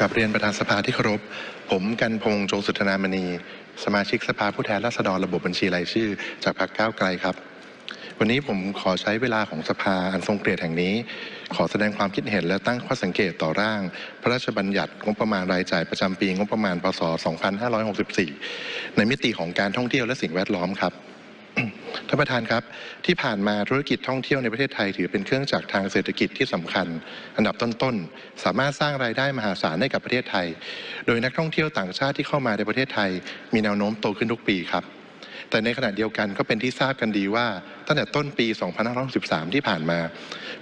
กับเรียนประธานสภาที่เคารพ ผมกันพงษ์จงสุธนามณี สมาชิกสภาผู้แทนราษฎรระบบบัญชีรายชื่อ จากพรรคก้าวไกลครับ วันนี้ผมขอใช้เวลาของสภาอันทรงเกียรติแห่งนี้ ขอแสดงความคิดเห็นและตั้งข้อสังเกตต่อร่าง พระราชบัญญัติงบประมาณรายจ่ายประจำปีงบประมาณพศ 2564 ในมิติของการท่องเที่ยวและสิ่งแวดล้อมครับ ท่านประธานครับ ที่ผ่านมาธุรกิจท่องเที่ยวในประเทศไทย ถือเป็นเครื่องจักรทางเศรษฐกิจที่สำคัญ อันดับต้นๆ สามารถสร้างรายได้มหาศาลให้กับประเทศไทย โดยนักท่องเที่ยวต่างชาติที่เข้ามาในประเทศไทย มีแนวโน้มโตขึ้นทุกปีครับแต่ในขณะเดียวกันก็เป็นที่ทราบกันดีว่าตั้งแต่ต้นปี 2563 ที่ผ่านมา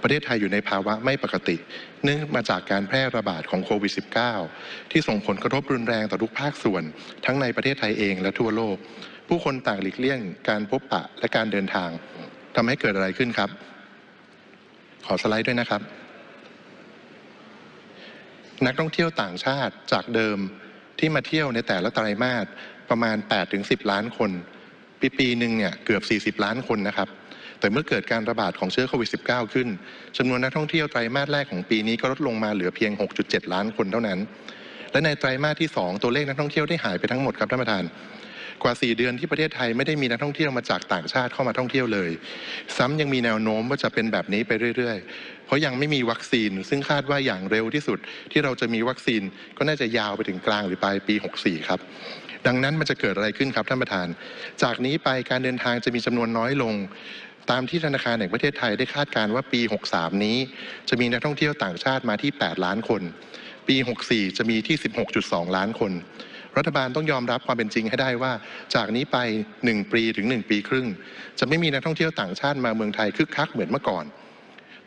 ประเทศไทยอยู่ในภาวะไม่ปกติ เนื่องมาจากการแพร่ระบาดของโควิด -19 ที่ส่งผลกระทบรุนแรงต่อทุกภาคส่วน ทั้งในประเทศไทยเองและทั่วโลก ผู้คนต่างหลีกเลี่ยงการพบปะและการเดินทางทำให้เกิดอะไรขึ้นครับ ขอสไลด์ด้วยนะครับ นักท่องเที่ยวต่างชาติจากเดิมที่มาเที่ยวในแต่ละไตรมาสประมาณ 8-10 ล้านคน ปีปีหนึ่งเนี่ยเกือบ 40 ล้านคนนะครับ แต่เมื่อเกิดการระบาดของเชื้อโควิด -19 ขึ้นจำนวนนักท่องเที่ยวไตรมาสแรกของปีนี้ก็ลดลงมาเหลือเพียง 6.7 ล้านคนเท่านั้น และในไตรมาสที่ 2 ตัวเลขนักท่องเที่ยวได้หายไปทั้งหมดครับท่านประธาน กว่า 4 เดือนที่ประเทศไทยไม่ได้มีนักท่องเที่ยวมาจากต่างชาติเข้ามาท่องเที่ยวเลย ซ้ำยังมีแนวโน้มว่าจะเป็นแบบนี้ไปเรื่อย ๆ เพราะยังไม่มีวัคซีน ซึ่งคาดว่าอย่างเร็วที่สุดที่เราจะมีวัคซีนก็น่าจะยาวไปถึงกลางหรือปลายปี 64 ครับดังนั้นมันจะเกิดอะไรขึ้นครับท่านประธาน จากนี้ไปการเดินทางจะมีจำนวนน้อยลง ตามที่ธนาคารแห่งประเทศไทยได้คาดการณ์ว่าปี 63 นี้ จะมีนักท่องเที่ยวต่างชาติมาที่ 8 ล้านคน ปี 64 จะมีที่ 16.2 ล้านคน รัฐบาลต้องยอมรับความเป็นจริงให้ได้ว่า จากนี้ไป 1 ปีถึง 1 ปีครึ่ง จะไม่มีนักท่องเที่ยวต่างชาติมาเมืองไทยคึกคักเหมือนเมื่อก่อน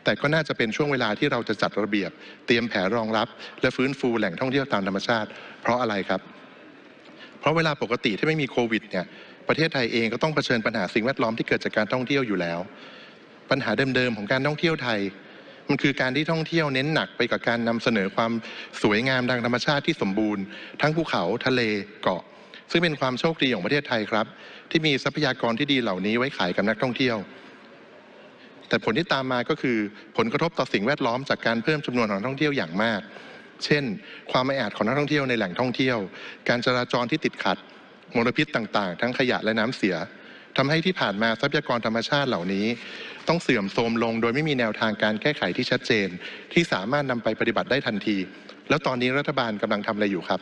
แต่ก็น่าจะเป็นช่วงเวลาที่เราจะจัดระเบียบ เตรียมแผนรองรับ และฟื้นฟูแหล่งท่องเที่ยวตามธรรมชาติ เพราะอะไรครับ เพราะเวลาปกติที่ไม่มีโควิดเนี่ยประเทศไทยเองก็ต้องเผชิญปัญหาสิ่งแวดล้อมที่เกิดจากการท่องเที่ยวอยู่แล้ว ปัญหาเดิมๆของการท่องเที่ยวไทย มันคือการที่ท่องเที่ยวเน้นหนักไปกับการนำเสนอความสวยงามทางธรรมชาติที่สมบูรณ์ทั้งภูเขาทะเลเกาะ ซึ่งเป็นความโชคดีของประเทศไทยครับ ที่มีทรัพยากรที่ดีเหล่านี้ไว้ขายกับนักท่องเที่ยว แต่ผลที่ตามมาก็คือผลกระทบต่อสิ่งแวดล้อมจากการเพิ่มจำนวนของนักท่องเที่ยวอย่างมาก เช่น ความไม่อาจของนักท่องเที่ยวในแหล่งท่องเที่ยว การจราจรที่ติดขัดมลพิษต่าง ๆ ทั้งขยะและน้ำเสีย ทำให้ที่ผ่านมาทรัพยากรธรรมชาติเหล่านี้ ต้องเสื่อมโทรมลง โดยไม่มีแนวทางการแก้ไขที่ชัดเจน ที่สามารถนำไปปฏิบัติได้ทันที แล้วตอนนี้รัฐบาลกำลังทำอะไรอยู่ครับ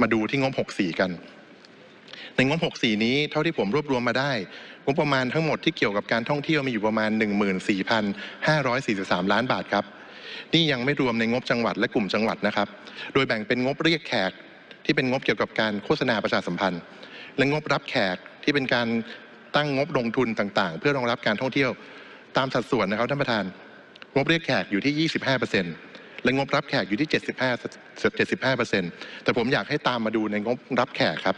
มาดูที่งบ 64 กัน ในงบ 64 นี้เท่าที่ผมรวบรวมมาได้งบประมาณทั้งหมดที่เกี่ยวกับการท่องเที่ยวมีอยู่ประมาณ 14,543 ล้านบาทครับนี่ยังไม่รวมในงบจังหวัดและกลุ่มจังหวัดนะครับ โดยแบ่งเป็นงบเรียกแขกที่เป็นงบเกี่ยวกับการโฆษณาประชาสัมพันธ์ และงบรับแขกที่เป็นการ ตั้งงบลงทุนต่างๆ เพื่อรองรับการท่องเที่ยวตามสัดส่วนนะครับท่านประธาน งบเรียกแขกอยู่ที่ 25%และงบรับแขกอยู่ที่ 75 75%แต่ผมอยากให้ตามมาดูในงบรับแขกครับ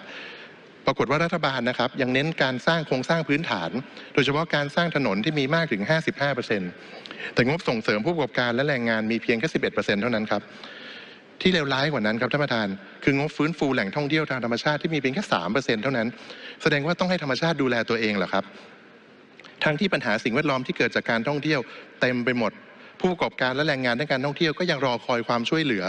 ปรากฏว่ารัฐบาลนะครับ ยังเน้นการสร้างโครงสร้างพื้นฐาน โดยเฉพาะการสร้างถนนที่มีมากถึง 55%แต่งบส่งเสริมผู้ประกอบการและแรงงานมีเพียงแค่ 11%เท่านั้นครับ ที่เลวร้ายกว่านั้นครับท่านประธาน คืองบฟื้นฟูแหล่งท่องเที่ยวทางธรรมชาติที่มีเพียงแค่3%เปอร์เซ็นเท่านั้น แสดงว่าต้องให้ธรรมชาติดูแลตัวเองเหรอครับ ทั้งที่ปัญหาสิ่งแวดล้อมที่เกิดจากการท่องเที่ยวเต็มไปหมด ผู้ประกอบการและแรงงานด้านการท่องเที่ยวก็ยังรอคอยความช่วยเหลือ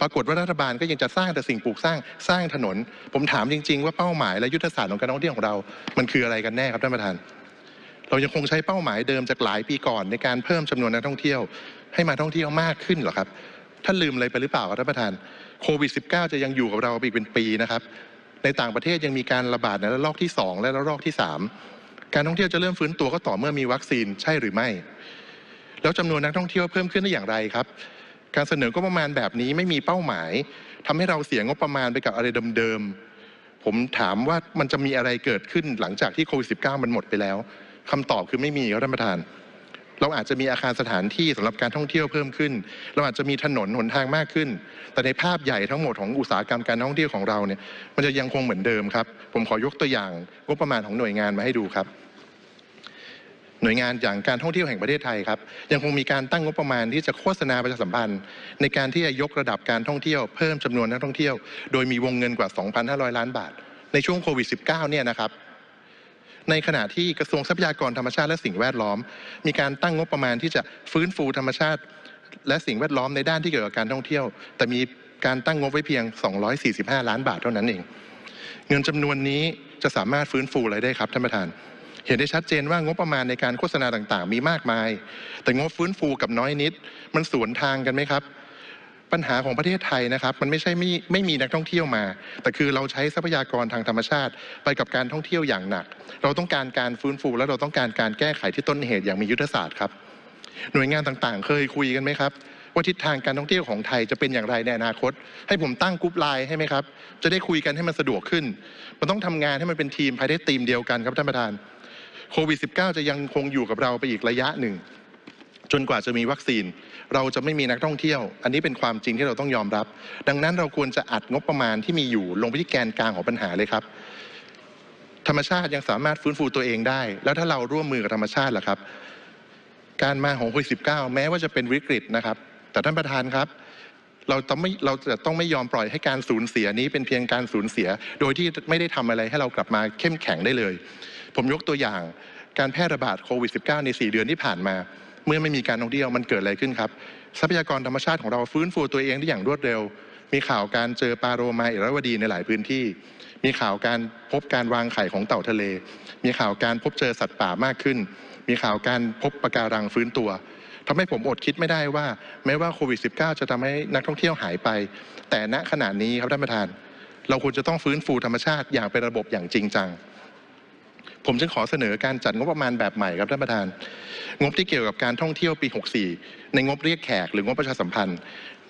ปรากฏว่ารัฐบาลก็ยังจะสร้างแต่สิ่งปลูกสร้างสร้างถนน ผมถามจริง ๆ ว่าเป้าหมายและยุทธศาสตร์ของการท่องเที่ยวของเรา มันคืออะไรกันแน่ครับท่านประธาน เรายังคงใช้เป้าหมายเดิมจากหลายปีก่อนในการเพิ่มจำนวนนักท่องเที่ยว ให้มาท่องเที่ยวมากขึ้นเหรอครับ ลืมอะไรไปหรือเปล่าครับท่านประธานโควิด -19 จะยังอยู่กับเราไปอีกเป็นปีนะครับในต่างประเทศยังมีการระบาดในระลอกที่ 2 และระลอกที่ 3 การท่องเที่ยวจะเริ่มฟื้นตัวก็ต่อเมื่อมีวัคซีนใช่หรือไม่ แล้วจำนวนนักท่องเที่ยวเพิ่มขึ้นได้อย่างไรครับ การเสนอก็ประมาณแบบนี้ไม่มีเป้าหมายทำให้เราเสียงบประมาณไปกับอะไรเดิมๆผมถามว่ามันจะมีอะไรเกิดขึ้นหลังจากที่โควิด -19 มันหมดไปแล้วคำตอบคือไม่มีครับท่านประธาน เราอาจจะมีอาคารสถานที่สำหรับการท่องเที่ยวเพิ่มขึ้น เราอาจจะมีถนนหนทางมากขึ้น แต่ในภาพใหญ่ทั้งหมดของอุตสาหกรรมการท่องเที่ยวของเราเนี่ยมันจะยังคงเหมือนเดิมครับ ผมขอยกตัวอย่างงบประมาณของหน่วยงานมาให้ดูครับหน่วยงานอย่างการท่องเที่ยวแห่งประเทศไทยครับยังคงมีการตั้งงบประมาณที่จะโฆษณาประชาสัมพันธ์ ในการที่จะยกระดับการท่องเที่ยวเพิ่มจำนวนนักท่องเที่ยว โดยมีวงเงินกว่า 2,500 ล้านบาท ในช่วงโควิด -19 เนี่ยนะครับ ในขณะที่กระทรวงทรัพยากรธรรมชาติและสิ่งแวดล้อม มีการตั้งงบประมาณที่จะฟื้นฟูธรรมชาติ และสิ่งแวดล้อมในด้านที่เกี่ยวกับการท่องเที่ยว แต่มีการตั้งงบไว้เพียง 245 ล้านบาทเท่านั้นเอง เงินจำนวนนี้จะสามารถฟื้นฟูอะไรได้ครับท่านประธาน เห็นได้ชัดเจนว่างบประมาณในการโฆษณาต่างๆ มีมากมาย แต่งบฟื้นฟูกับน้อยนิด มันสวนทางกันไหมครับ ปัญหาของประเทศไทยนะครับมันไม่ใช่ไม่ไม่มีนักท่องเที่ยวมา แต่คือเราใช้ทรัพยากรทางธรรมชาติ ไปกับการท่องเที่ยวอย่างหนัก เราต้องการการฟื้นฟู และเราต้องการการแก้ไขที่ต้นเหตุอย่างมียุทธศาสตร์ครับ หน่วยงานต่างๆ เคยคุยกันไหมครับว่าทิศทางการท่องเที่ยวของไทยจะเป็นอย่างไรในอนาคต ให้ผมตั้งกรุ๊ปไลน์ให้ไหมครับ จะได้คุยกันให้มันสะดวกขึ้น มันต้องทำงานให้มันเป็นทีมภายใต้ทีมเดียวกันครับท่านประธานโควิด -19 จะยังคงอยู่กับเราไปอีกระยะหนึ่ง กว่าจะมีวัคซีน เราจะไม่มีนักท่องเที่ยว อันนี้เป็นความจริงที่เราต้องยอมรับ ดังนั้นเราควรจะอัดงบประมาณที่มีอยู่ลงไปที่แกนกลางของปัญหาเลยครับ ธรรมชาติยังสามารถฟื้นฟูตัวเองได้ แล้วถ้าเราร่วมมือกับธรรมชาติล่ะครับ การมาของโควิด -19 แม้ว่าจะเป็นวิกฤตนะครับ แต่ท่านประธานครับเราต้องไม่เราจะต้องไม่ยอมปล่อยให้การสูญเสียนี้เป็นเพียงการสูญเสีย โดยที่ไม่ได้ทำอะไรให้เรากลับมาเข้มแข็งได้เลย ผมยกตัวอย่างการแพร่ระบาดโควิด -19 ใน 4 เดือนที่ผ่านมา มื่อไม่มีการท่องเที่ยวมันเกิดอะไรขึ้นครับ ทรัพยากรธรรมชาติของเราฟื้นฟูตัวเองได้อย่างรวดเร็ว มีข่าวการเจอปลาโรมาเอรวดีในหลายพื้นที่ มีข่าวการพบการวางไข่ของเต่าทะเล มีข่าวการพบเจอสัตว์ป่ามากขึ้น มีข่าวการพบปะการังฟื้นตัวทำให้ผมอดคิดไม่ได้ว่า แม้ว่าโควิด -19 จะทำให้นักท่องเที่ยวหายไป แต่ณขณะนี้ครับท่านประธาน เราควรจะต้องฟื้นฟูธรรมชาติอย่างเป็นระบบอย่างจริงจัง ผมจึงขอเสนอการจัดงบประมาณแบบใหม่ครับท่านประธาน งบที่เกี่ยวกับการท่องเที่ยวปี 64 ในงบเรียกแขกหรืองบประชาสัมพันธ์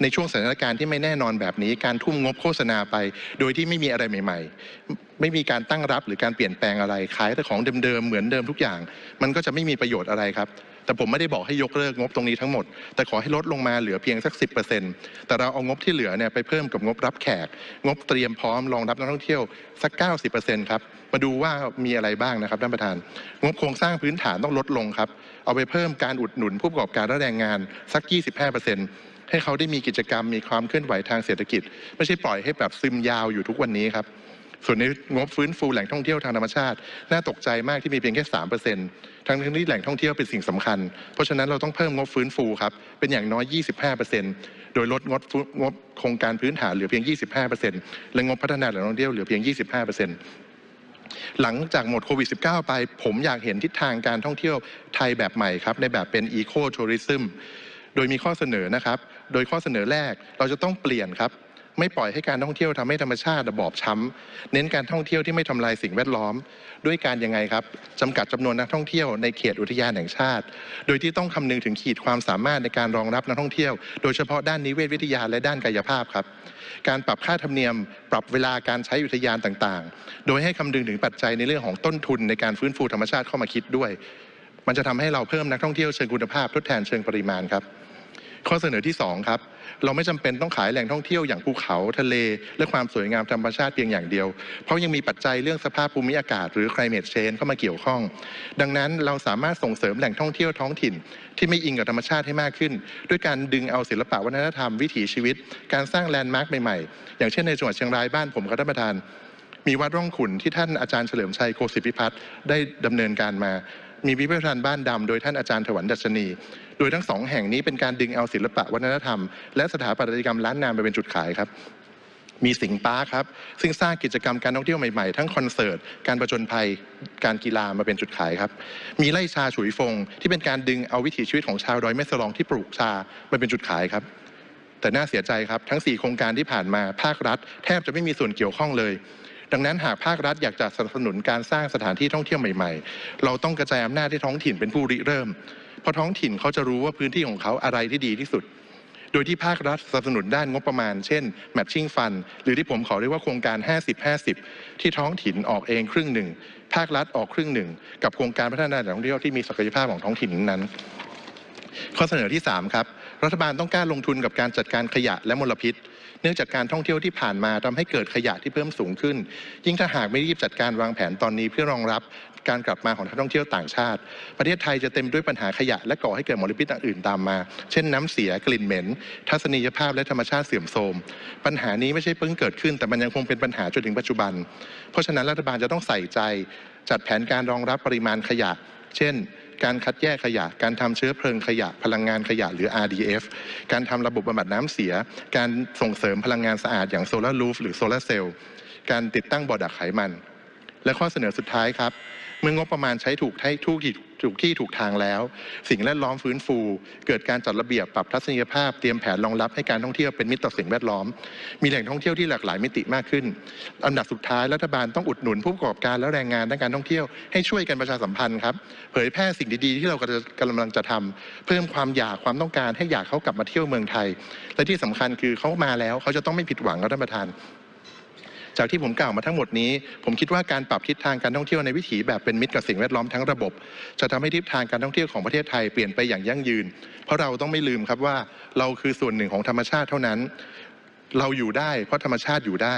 ในช่วงสถานการณ์ที่ไม่แน่นอนแบบนี้ การทุ่มงบโฆษณาไป โดยที่ไม่มีอะไรใหม่ ๆ ไม่มีการตั้งรับหรือการเปลี่ยนแปลงอะไรขายแต่ของเดิมๆเหมือนเดิมทุกอย่าง มันก็จะไม่มีประโยชน์อะไรครับ แต่ผมไม่ได้บอกให้ยกเลิกงบตรงนี้ทั้งหมด แต่ขอให้ลดลงมาเหลือเพียงสัก 10%แต่เราเอางบที่เหลือเนี่ยไปเพิ่มกับงบรับแขก งบเตรียมพร้อมรองรับนักท่องเที่ยวสัก 90%ครับมาดูว่ามีอะไรบ้างนะครับท่านประธาน งบโครงสร้างพื้นฐานต้องลดลงครับเอาไปเพิ่มการอุดหนุนผู้ประกอบการและแรงงานสัก 25%ให้เขาได้มีกิจกรรมมีความเคลื่อนไหวทางเศรษฐกิจ ไม่ใช่ปล่อยให้แบบซึมยาวอยู่ทุกวันนี้ครับ ส่วนในงบฟื้นฟูแหล่งท่องเที่ยวทางธรรมชาติน่าตกใจมากที่มีเพียงแค่3%ทั้งที่แหล่งท่องเที่ยวเป็นสิ่งสำคัญ เพราะฉะนั้นเราต้องเพิ่มงบฟื้นฟูครับเป็นอย่างน้อย 25%โดยลดงบงบโครงการพื้นฐานเหลือเพียง 25%และงบพัฒนาแหล่งท่องเที่ยวเหลือเพียง 25%หลังจากหมดโควิด -19 ไป ผมอยากเห็นทิศทางการท่องเที่ยวไทยแบบใหม่ครับ ในแบบเป็นอีโคทัวริซึมโดยมีข้อเสนอนะครับ โดยข้อเสนอแรกเราจะต้องเปลี่ยนครับ ปล่อยให้การท่องเที่ยวทำให้ธรรมชาติบอบช้ำเน้นการท่องเที่ยวที่ไม่ทำลายสิ่งแวดล้อม ด้วยการยังไงครับจำกัดจำนวนนักท่องเที่ยวในเขตอุทยานแห่งชาติ โดยที่ต้องคำนึงถึงขีดความสามารถในการรองรับนักท่องเที่ยว โดยเฉพาะด้านนิเวศวิทยาและด้านกายภาพครับ การปรับค่าธรรมเนียม ปรับเวลาการใช้อุทยานต่างๆ โดยให้คำนึงถึงปัจจัยในเรื่องของต้นทุนในการฟื้นฟูธรรมชาติเข้ามาคิดด้วย มันจะทำให้เราเพิ่มนักท่องเที่ยวเชิงคุณภาพทดแทนเชิงปริมาณครับ ข้อเสนอที่2ครับเราไม่จำเป็นต้องขายแหล่งท่องเที่ยวอย่างภูเขาทะเล และความสวยงามธรรมชาติเพียงอย่างเดียว เพราะยังมีปัจจัยเรื่องสภาพภูมิอากาศ หรือ climate change เข้ามาเกี่ยวข้อง ดังนั้นเราสามารถส่งเสริมแหล่งท่องเที่ยวท้องถิ่น ที่ไม่อิงกับธรรมชาติให้มากขึ้น ด้วยการดึงเอาศิลปะวัฒนธรรมวิถีชีวิต การสร้างแลนด์มาร์คใหม่ๆ อย่างเช่นในจังหวัดเชียงรายบ้านผมครับท่านประธาน มีวัดร่องขุนที่ท่านอาจารย์เฉลิมชัยโคสิพิพัฒน์ได้ดำเนินการมา มีพิพิธภัณฑ์บ้านดำโดยท่านอาจารย์ถวันดัชนี โดยทั้งสองแห่งนี้เป็นการดึงเอาศิลปะวัฒนธรรม และสถาปัตยกรรมล้านนาไปเป็นจุดขายครับมีสิงห์ปาร์ครับ ซึ่งสร้างกิจกรรมการท่องเที่ยวใหม่ๆ ทั้งคอนเสิร์ต การประจนภัย การกีฬามาเป็นจุดขายครับ มีไร่ชาฉุยฟง ที่เป็นการดึงเอาวิถีชีวิตของชาวดอยแม่สลองที่ปลูกชามาเป็นจุดขายครับ แต่น่าเสียใจครับ ทั้ง 4 โครงการที่ผ่านมาภาครัฐ แทบจะไม่มีส่วนเกี่ยวข้องเลย ดังนั้นหากภาครัฐอยากจะสนับสนุนการสร้างสถานที่ท่องเที่ยวใหม่ๆ เราต้องกระจายอำนาจให้ท้องถิ่นเป็นผู้ริเริ่ม เพราะท้องถิ่นเขาจะรู้ว่าพื้นที่ของเขาอะไรที่ดีที่สุด โดยที่ภาครัฐสนับสนุนด้านงบประมาณ เช่น matching fund หรือที่ผมขอเรียกว่าโครงการ 50-50 ที่ท้องถิ่นออกเองครึ่งหนึ่ง ภาครัฐออกครึ่งหนึ่ง กับโครงการพัฒนาแหล่งท่องเที่ยวที่มีศักยภาพของท้องถิ่นนั้นข้อเสนอที่ 3 ครับ รัฐบาลต้องกล้าลงทุนกับการจัดการขยะและมลพิษ เนื่องจากการท่องเที่ยวที่ผ่านมาทำให้เกิดขยะที่เพิ่มสูงขึ้น ยิ่งถ้าหากไม่รีบจัดการวางแผนตอนนี้เพื่อรองรับการกลับมาของนักท่องเที่ยวต่างชาติ ประเทศไทยจะเต็มด้วยปัญหาขยะและก่อให้เกิดมลพิษอื่นๆตามมา เช่นน้ำเสียกลิ่นเหม็น ทัศนียภาพและธรรมชาติเสื่อมโทรม ปัญหานี้ไม่ใช่เพิ่งเกิดขึ้น แต่มันยังคงเป็นปัญหาจนถึงปัจจุบัน เพราะฉะนั้นรัฐบาลจะต้องใส่ใจ จัดแผนการรองรับปริมาณขยะ เช่น การคัดแยกขยะ การทำเชื้อเพลิงขยะ พลังงานขยะหรือ RDF การทำระบบบำบัดน้ำเสีย การส่งเสริมพลังงานสะอาดอย่างโซลารูฟหรือโซลาเซลล์การติดตั้งบ่อดักไขมัน และข้อเสนอสุดท้ายครับ เมื่องบประมาณใช้ถูกให้ทุกที่ถูกที่ถูกทางแล้ว สิ่งแวดล้อมฟื้นฟู เกิดการจัดระเบียบปรับทัศนียภาพเตรียมแผนรองรับให้การท่องเที่ยวเป็นมิตรต่อสิ่งแวดล้อม มีแหล่งท่องเที่ยวที่หลากหลายมิติมากขึ้น อันดับสุดท้ายรัฐบาลต้องอุดหนุนผู้ประกอบการและแรงงานด้านการท่องเที่ยวให้ช่วยกันประชาสัมพันธ์ครับเผยแพร่สิ่งดีๆที่เรากำลังจะทำเพิ่มความอยากความต้องการให้อยากเขากลับมาเที่ยวเมืองไทย และที่สำคัญคือเขามาแล้วเขาจะต้องไม่ผิดหวังครับท่านประธาน จากที่ผมกล่าวมาทั้งหมดนี้ ผมคิดว่าการปรับทิศทางการท่องเที่ยวในวิถีแบบเป็นมิตรกับสิ่งแวดล้อมทั้งระบบ จะทำให้ทิศทางการท่องเที่ยวของประเทศไทยเปลี่ยนไปอย่างยั่งยืน เพราะเราต้องไม่ลืมครับว่าเราคือส่วนหนึ่งของธรรมชาติเท่านั้น เราอยู่ได้ เพราะธรรมชาติอยู่ได้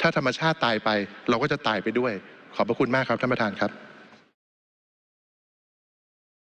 ถ้าธรรมชาติตายไป เราก็จะตายไปด้วย ขอบพระคุณมากครับท่านประธานครับ